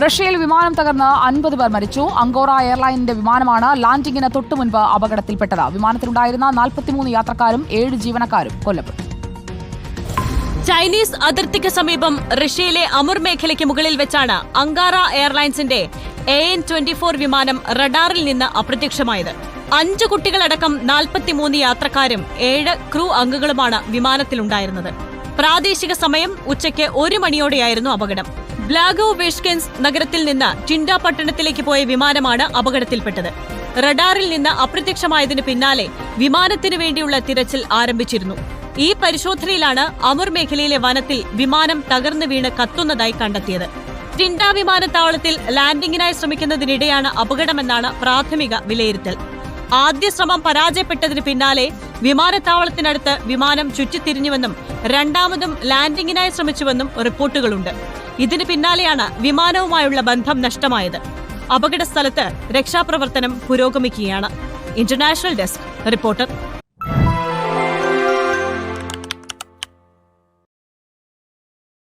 റഷ്യയിൽ വിമാനം തകർന്ന് അൻപത് പേർ മരിച്ചു. അങ്കോറ എയർലൈനിന്റെ വിമാനമാണ് ലാൻഡിംഗിന് തൊട്ടു മുൻപ് അപകടത്തിൽപ്പെട്ടത്. വിമാനത്തിലുണ്ടായിരുന്ന നാൽപ്പത്തിമൂന്ന് യാത്രക്കാരും ഏഴ് ജീവനക്കാരും കൊല്ലപ്പെട്ടു. ചൈനീസ് അതിർത്തിക്ക് സമീപം റഷ്യയിലെ അമുർ മേഖലയ്ക്ക് മുകളിൽ വെച്ചാണ് അങ്കാറ എയർലൈൻസിന്റെ എ എൻ ട്വന്റി ഫോർ വിമാനം റഡാറിൽ നിന്ന് അപ്രത്യക്ഷമായത്. അഞ്ച് കുട്ടികളടക്കം നാൽപ്പത്തിമൂന്ന് യാത്രക്കാരും ഏഴ് ക്രൂ അംഗങ്ങളുമാണ് വിമാനത്തിലുണ്ടായിരുന്നത്. പ്രാദേശിക സമയം ഉച്ചയ്ക്ക് ഒരു മണിയോടെയായിരുന്നു അപകടം. ബ്ലാഗോ വെഷ്കെൻസ് നഗരത്തിൽ നിന്ന് ചിൻഡ പട്ടണത്തിലേക്ക് പോയ വിമാനമാണ് അപകടത്തിൽപ്പെട്ടത്. റഡാറിൽ നിന്ന് അപ്രത്യക്ഷമായതിന് പിന്നാലെ വിമാനത്തിനു വേണ്ടിയുള്ള തിരച്ചിൽ ആരംഭിച്ചിരുന്നു. ഈ പരിശോധനയിലാണ് അമുർ മേഖലയിലെ വനത്തിൽ വിമാനം തകർന്നു വീണ് കത്തുന്നതായി കണ്ടെത്തിയത്. ടിൻഡ വിമാനത്താവളത്തിൽ ലാൻഡിംഗിനായി ശ്രമിക്കുന്നതിനിടെയാണ് അപകടമെന്നാണ് പ്രാഥമിക വിലയിരുത്തൽ. ആദ്യ ശ്രമം പരാജയപ്പെട്ടതിന് പിന്നാലെ വിമാനത്താവളത്തിനടുത്ത് വിമാനം ചുറ്റിത്തിരിഞ്ഞുവെന്നും രണ്ടാമതും ലാൻഡിംഗിനായി ശ്രമിച്ചുവെന്നും റിപ്പോർട്ടുകളുണ്ട്. ഇതിന് പിന്നാലെയാണ് വിമാനവുമായുള്ള ബന്ധം നഷ്ടമായത്. അപകട സ്ഥലത്ത് രക്ഷാപ്രവർത്തനം പുരോഗമിക്കുകയാണ്. International desk reporter